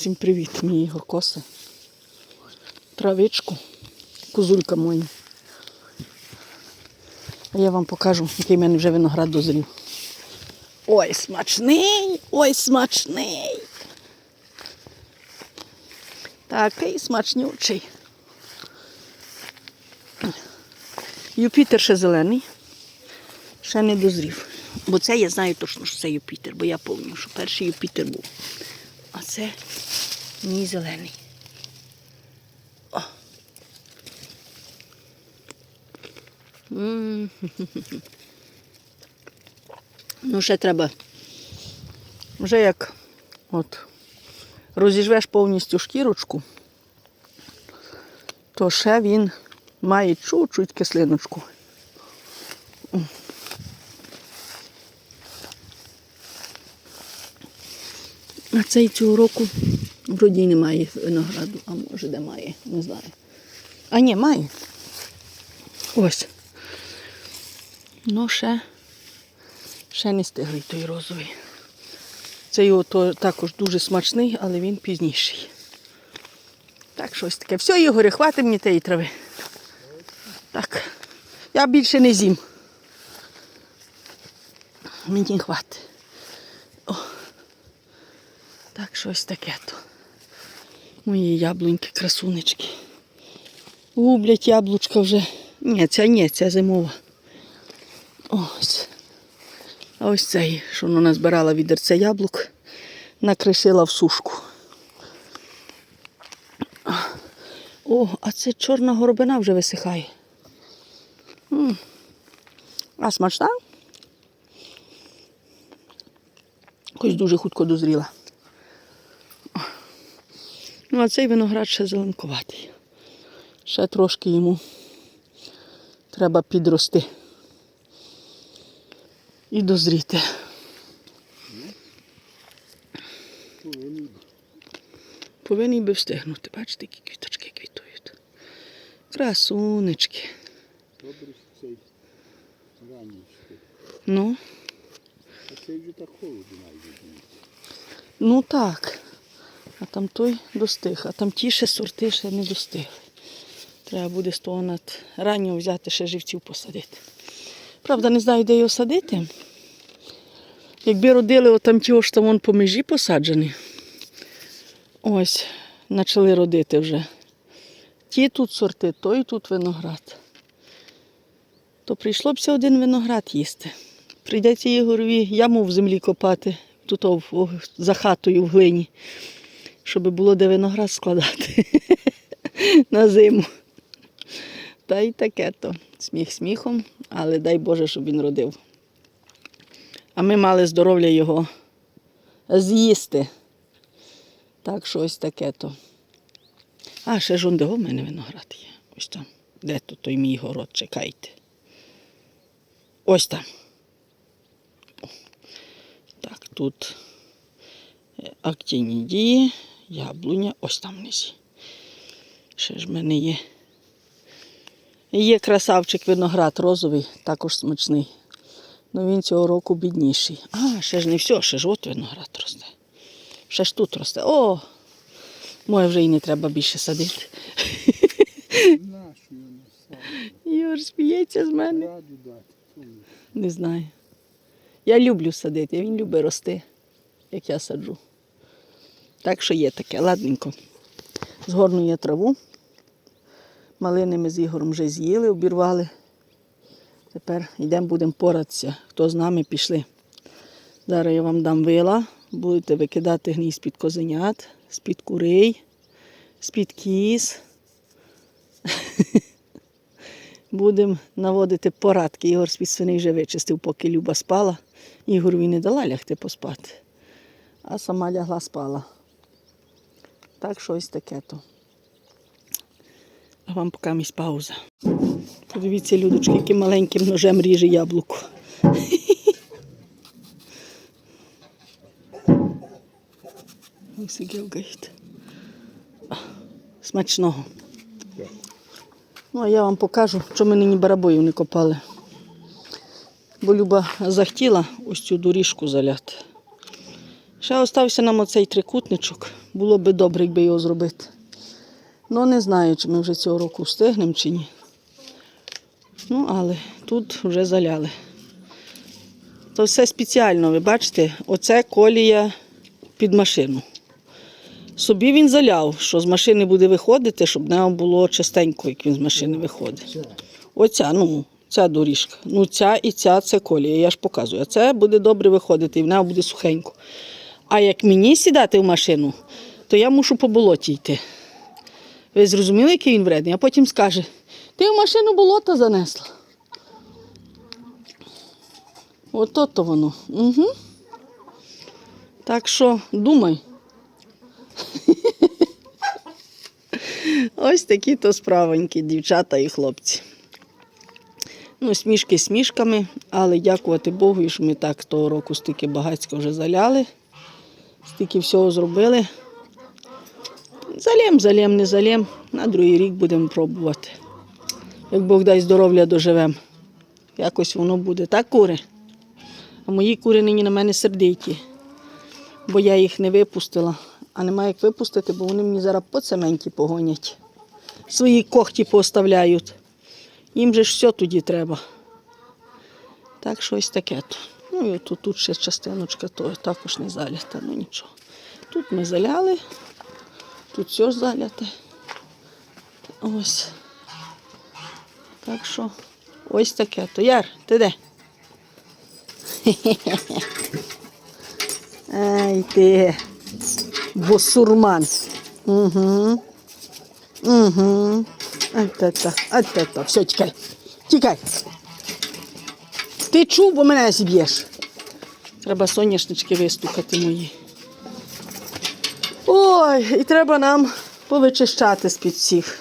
Всім привіт, мій Ігор Коси. Травичку, козулька моя. А я вам покажу, який в мене вже виноград дозрів. Ой, смачний! Ой, смачний! Такий смачнючий. Юпітер ще зелений, ще не дозрів. Бо це я знаю точно, що це Юпітер, бо я пам'ятаю, що перший Юпітер був. А це мій зелений. О. Ну, ще треба. Вже як от розіжвеш повністю шкірочку, то ще він має чуть-чуть кислиночку. А цей цього року вроді й немає винограду, а може де має, не знаю. А ні, має. Ось. Ну, ще, ще не стиглий той розовий. Цей ото також дуже смачний, але він пізніший. Так, щось таке. Все, Ігорі, хватить мені тієї трави. Так. Я більше не з'їм. Мені хватить. О. Так, щось таке то. Мої яблуньки, красунечки. Гублять яблучка вже. Ні, ця ні, ця зимова. Ось. А ось цей, що вона назбирала відерце яблук, накришила в сушку. О, а це чорна горобина вже висихає. М. А смачна? Якось дуже хутко дозріла. Ну, а цей виноград ще зеленкуватий. Ще трошки йому треба підрости і дозріти. Повинні би встигнути. Бачите, які квіточки квітують. Красунечки. Добре, цей ранній ще. Ну, А цей вже так холодно буде. ну так. А там той достиг, а там ті ще сорти ще не достигли. Треба буде з того над раннього взяти ще живців посадити. Правда, не знаю, де його садити. Якби родили отам ті, що вон по межі посаджені, ось, почали родити вже. Ті тут сорти, той тут виноград. То прийшло б все один виноград їсти. Прийдеться Ігорові яму в землі копати, тут за хатою в глині, щоб було де виноград складати на зиму. Та й таке то. Сміх сміхом, але дай Боже, щоб він родив. А ми мали здоров'я його з'їсти. Так що ось таке то. А, ще ж он де в мене виноград є. Ось там. Де то той мій город, чекайте. Ось там. Так, тут е, актінідії, яблуня, ось там внизі. Ще ж в мене є. Є красавчик виноград розовий, також смачний. Ну він цього року бідніший. А, ще ж не все, ще ж от виноград росте. Ще ж тут росте. О! Моє вже і не треба більше садити. Юр сміється з мене. Не знаю. Я люблю садити, він любить рости, як я саджу. Так що є таке, ладненько. Згорну я траву. Малини ми з Ігорем вже з'їли, обірвали. Тепер йдемо, будемо поратися. Хто з нами пішли. Зараз я вам дам вила, будете викидати гній з-під козенят, з-під курей, з-під кіз. Будемо наводити порадки. Ігор з-під свиней вже вичистив, поки Люба спала. Ігорові не дала лягти поспати, а сама лягла спала. Так що ось таке то. А вам поки місь пауза. Подивіться, людочки, яким маленьким ножем ріже яблуко. Ось і. Смачного. Ну, а я вам покажу, що ми нині барабою не копали. Бо Люба захотіла ось цю доріжку заляти. Ще остався нам оцей трикутничок. Було би добре, якби його зробити. Ну, не знаю, чи ми вже цього року встигнемо чи ні. Ну, але тут вже заляли. То все спеціально, ви бачите, оце колія під машину. Собі він заляв, що з машини буде виходити, щоб нього було чистенько, як він з машини виходить. Оця, ну, ця доріжка. Ну, ця і ця це колія, я ж показую. А це буде добре виходити, і в нього буде сухенько. А як мені сідати в машину, то я мушу по болоті йти. Ви зрозуміли, який він вредний? А потім скаже: ти в машину болото занесла. Ото то воно. Угу. Так що думай. Ось такі то справонькі дівчата і хлопці. Ну, смішки смішками, але дякувати Богу, що ми так того року стільки багацько вже заляли, стільки всього зробили. Залєм, залєм, не залєм. На другий рік будемо пробувати. Як Бог дасть здоров'я, доживемо. Якось воно буде. Так, кури? А мої кури нині на мене сердиті, бо я їх не випустила. А немає як випустити, бо вони мені зараз по цементі погонять. Свої когті поставляють. Їм же ж все тоді треба. Так, щось таке. то. Ну і тут, тут ще частиночка то також не залята, ну нічого. Тут ми заляли, тут все заляте. Ось. Так що ось таке. То Яр, ти де? Ай ти, босурман. Угу. Угу. А-та-та, а-та-та. Все, тікай. Тікай. Чув, бо мене зіб'єш. Треба соняшнички вистукати мої. Ой, і треба нам повичищати з-під всіх.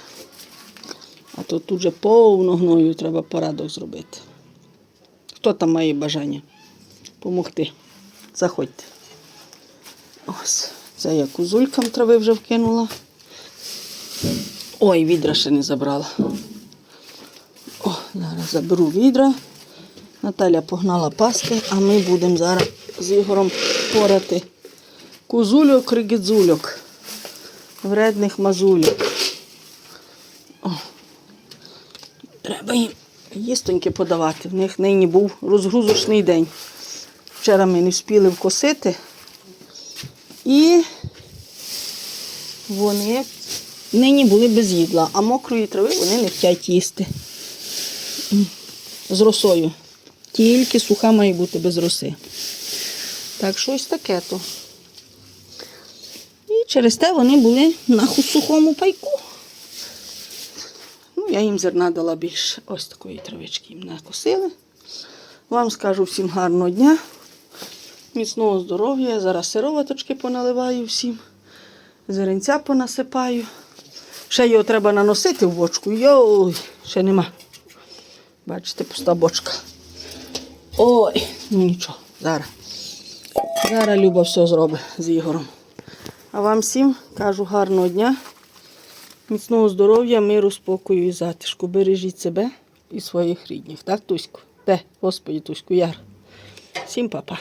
А то тут же повно гною треба порадок зробити. Хто там має бажання помогти? Заходьте. Ось, це я кузулькам трави вже вкинула. Ой, відра ще не забрала. О, зараз заберу відра. Наталя погнала пасти, а ми будемо зараз з Ігорем порати кузульок, ригідзульок, вредних мазульок. О. Треба їм їстоньки подавати. В них нині був розгрузочний день. Вчора ми не встигли вкосити. І вони нині були без їдла, а мокрої трави вони не хочуть їсти. З росою. Тільки суха має бути без роси. Так, щось таке то. І через те вони були на сухому пайку. Ну, я їм зерна дала більше. Ось такої травички їм накосили. Вам скажу всім гарного дня, міцного здоров'я. Зараз сироваточки поналиваю всім, зеренця понасипаю. Ще його треба наносити в бочку. Йой, ще нема. Бачите, пуста бочка. Ой, ну нічого, зараз. Зараз Люба все зробить з Ігором. А вам всім кажу гарного дня, міцного здоров'я, миру, спокою і затишку. Бережіть себе і своїх рідних. Так, Туську? Де, Господі, Туську, Яр. Всім папа.